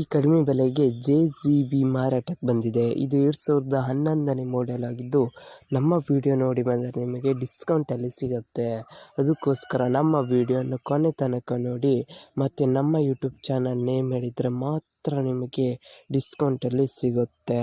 ಈ ಕಡಿಮೆ ಬೆಲೆಗೆ ಜೆ ಸಿ ಬಿ ಮಾರಾಟಕ್ಕೆ ಬಂದಿದೆ. ಇದು ಎರಡು ಸಾವಿರದ ಹನ್ನೊಂದನೇ ಮಾಡೆಲ್ ಆಗಿದ್ದು, ನಮ್ಮ ವಿಡಿಯೋ ನೋಡಿ ಬಂದರೆ ನಿಮಗೆ ಡಿಸ್ಕೌಂಟಲ್ಲಿ ಸಿಗುತ್ತೆ. ಅದಕ್ಕೋಸ್ಕರ ನಮ್ಮ ವಿಡಿಯೋನ ಕೊನೆ ತನಕ ನೋಡಿ, ಮತ್ತು ನಮ್ಮ ಯೂಟ್ಯೂಬ್ ಚಾನಲ್ ನೇಮ್ ಹೇಳಿದರೆ ಮಾತ್ರ ನಿಮಗೆ ಡಿಸ್ಕೌಂಟಲ್ಲಿ ಸಿಗುತ್ತೆ.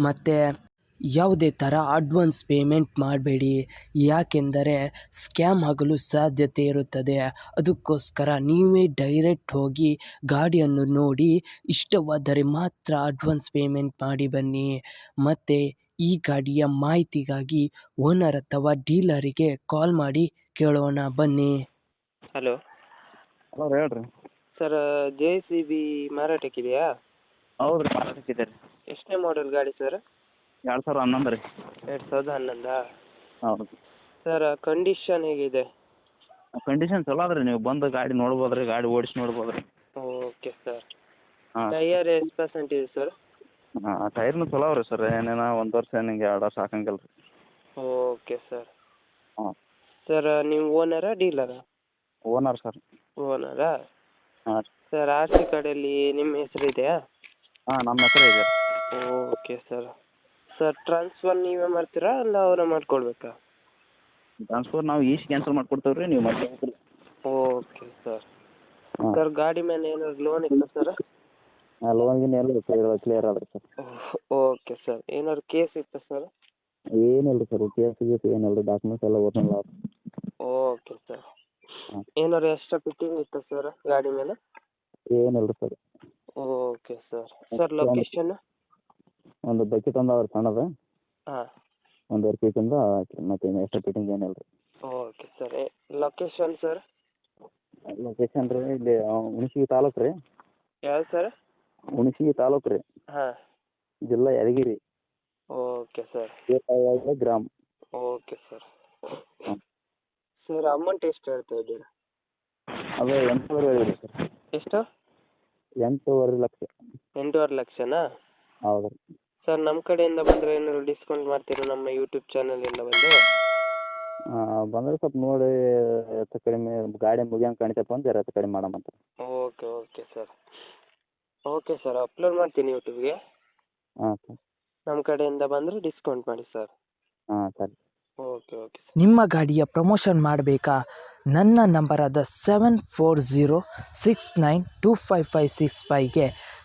ಮತ್ತು ಯಾವುದೇ ಥರ ಅಡ್ವಾನ್ಸ್ ಪೇಮೆಂಟ್ ಮಾಡಬೇಡಿ. ಯಾಕೆಂದರೆ ಸ್ಕ್ಯಾಮ್ ಆಗಲು ಸಾಧ್ಯತೆ ಇರುತ್ತದೆ. ಅದಕ್ಕೋಸ್ಕರ ನೀವೇ ಡೈರೆಕ್ಟ್ ಹೋಗಿ ಗಾಡಿಯನ್ನು ನೋಡಿ ಇಷ್ಟವಾದರೆ ಮಾತ್ರ ಅಡ್ವಾನ್ಸ್ ಪೇಮೆಂಟ್ ಮಾಡಿ ಬನ್ನಿ. ಮತ್ತು ಈ ಗಾಡಿಯ ಮಾಹಿತಿಗಾಗಿ ಓನರ್ ಅಥವಾ ಡೀಲರಿಗೆ ಕಾಲ್ ಮಾಡಿ ಕೇಳೋಣ ಬನ್ನಿ. ಹಲೋ ಹಲೋ ಹೇಳ್ರಿ. ಸರ್ ಜೆ ಸಿ ಬಿ ಮಾರಾಟಕ್ಕಿದೆಯಾ? ಹೌದು ರೀ ಮಾರಾಟಕ್ಕಿದೆ ರೀ. ಎಷ್ಟನೇ ಮಾಡೆಲ್ ಗಾಡಿ ಸರ್ ಎರಡು ಸಾವಿರ ಹನ್ನೊಂದು ರೀ. ಎರಡು ಸಾವಿರದ ಹನ್ನೊಂದಾ? ಹೌದು. ಸರ್ ಕಂಡೀಷನ್ ಹೇಗಿದೆ? ಕಂಡೀಷನ್ ಚಲೋ ಅದ ರೀ. ನೀವು ಬಂದು ಗಾಡಿ ನೋಡ್ಬೋದು ರೀ ಗಾಡಿ ಓಡಿಸಿ ನೋಡ್ಬೋದು ರೀ ಓಕೆ ಸರ್ ಹಾಂ. ಟೈಯರ್ ಎಷ್ಟು ಪರ್ಸೆಂಟ್ ಇದೆ ಸರ್ ಹಾಂ ಟೈರ್ನು ಚಲೋ ಅವ ರೀ ಸರ್ ಏನೇನ ಒಂದು ವರ್ಷ ನಿಂಗೆ ಎರಡು ವರ್ಷ ಹಾಕಂಗಿಲ್ಲ ರೀ. ಓಕೆ ಸರ್ ಹಾಂ. ಸರ್ ನೀವು ಓನರಾ ಡೀಲರಾ ಓನರ್ ಸರ್ ಓನರಾ ಹಾಂ ಸರ್ ಆರ್ ಸಿ ಕಾರ್ಡಲ್ಲಿ ನಿಮ್ಮ ಹೆಸರು ಇದೆಯಾ? ಹಾಂ ನಮ್ಮ ಹೆಸರು ಇದೆ ಓಕೆ ಸರ್ ಸರ್ ಟ್ರಾನ್ಸ್ಫರ್ ನೀವೇ ಮಾಡ್ತೀರಾ ಇಲ್ಲ ಅವರೇ ಮಾಡ್ಕೊಡ್ಬೇಕಾ? ಟ್ರಾನ್ಸ್ಫರ್ ನಾವು ಈಸ್ಟ್ ಕ್ಯಾನ್ಸಲ್ ಮಾಡ್ಕೊಡ್ತೇವೆ ರೀ ನೀವು ಮಾಡಿ ಓಕೆ ಸರ್ ಸರ್ ಗಾಡಿ ಮೇಲೆ ಏನಾದ್ರು ಲೋನ್ ಇತ್ತಾ ಸರ್ ಲೋನ್ ಗೀನ್ ಎಲ್ಲ ಕ್ಲಿಯರ್ ಆದ್ರೆ ಸರ್ ಓಕೆ ಸರ್ ಏನಾದ್ರು ಕೇಸ್ ಇತ್ತಾ ಸರ್ ಏನಿಲ್ಲ ರೀ ಸರ್ ಕೇಸ್ ಗೀಸ್ ಏನಿಲ್ಲ ರೀ ಡಾಕ್ಯುಮೆಂಟ್ಸ್ ಎಲ್ಲ ಅದ ಓಕೆ ಸರ್. ಏನಾದ್ರು ಎಕ್ಸ್ಟ್ರಾ ಫಿಟ್ಟಿಂಗ್ ಇತ್ತಾ ಸರ್ ಗಾಡಿ ಮೇಲೆ? ಏನಿಲ್ಲ ರೀ sir okay sir sir location ಒಂದು ಬಕೆಟ್ ಒಂದು ಅವ್ರ ಸಣ್ಣದು. ಹಾಂ. ಒಂದೂವರೆ ಫೀಟಿಂದ ಮತ್ತೆ ಎಕ್ಸ್ಟ್ರಾ ಫಿಟ್ಟಿಂಗ್ ಏನಿಲ್ಲ ರೀ okay sir. Location sir location ರೀ ಇಲ್ಲಿ ಹುಣಸಿಗೆ ತಾಲೂಕು ರೀ. ಯಾವ್ದು ಸರ್ ಹುಣಸಿಗೆ ತಾಲೂಕು ರೀ. ಹಾಂ. ಜಿಲ್ಲಾ ಯಾದಗಿರಿ. Okay sir. ಗ್ರಾಮ್ ಗ್ರಾಮ. Okay sir. ಸರ್ ಅಮೌಂಟ್ ಎಷ್ಟು ಹೇಳ್ತಾ ಇದ್ದೀರಾ? ಅದು ಎಂಟೂವರೆ ಹೇಳಿರಿ ಸರ್. ಎಷ್ಟು? ಎಂಟೂವರೆ ಲಕ್ಷ. ಎಂಟೂವರೆ ಲಕ್ಷನಾ? ಹೌದು. ರೀ ಸರ್ ನಮ್ಮ ಕಡೆಯಿಂದ ಬಂದರೆ ಏನಾದ್ರು ಡಿಸ್ಕೌಂಟ್ ಮಾಡ್ತೀರಾ ನಮ್ಮ ಯೂಟ್ಯೂಬ್ ಚಾನಲಿಂದ ಬಂದು? ಬಂದರೆ ಸ್ವಲ್ಪ ನೋಡಿ ಹೆಚ್ಚು ಕಡಿಮೆ ಗಾಡಿ ಮುಗಿಯಂಗೆ ಕಾಣಿಸಪ್ಪ ಅಂತ ಜರ ಹೆಚ್ಚು ಕಡಿಮೆ ಮಾಡಮಂತ okay okay sir okay sir upload ಮಾಡ್ತೀನಿ ಯೂಟ್ಯೂಬ್ಗೆ ಹಾಂ ಸರ್ ನಮ್ಮ ಕಡೆಯಿಂದ ಬಂದರೆ ಡಿಸ್ಕೌಂಟ್ ಮಾಡಿ ಸರ್ ಹಾಂ ಸರಿ. ಓಕೆ ಓಕೆ ನಿಮ್ಮ ಗಾಡಿಯ ಪ್ರಮೋಷನ್ ಮಾಡಬೇಕಾ? ನನ್ನ ನಂಬರಾದ seven four zero six nine two five five six ಫೈವ್ಗೆ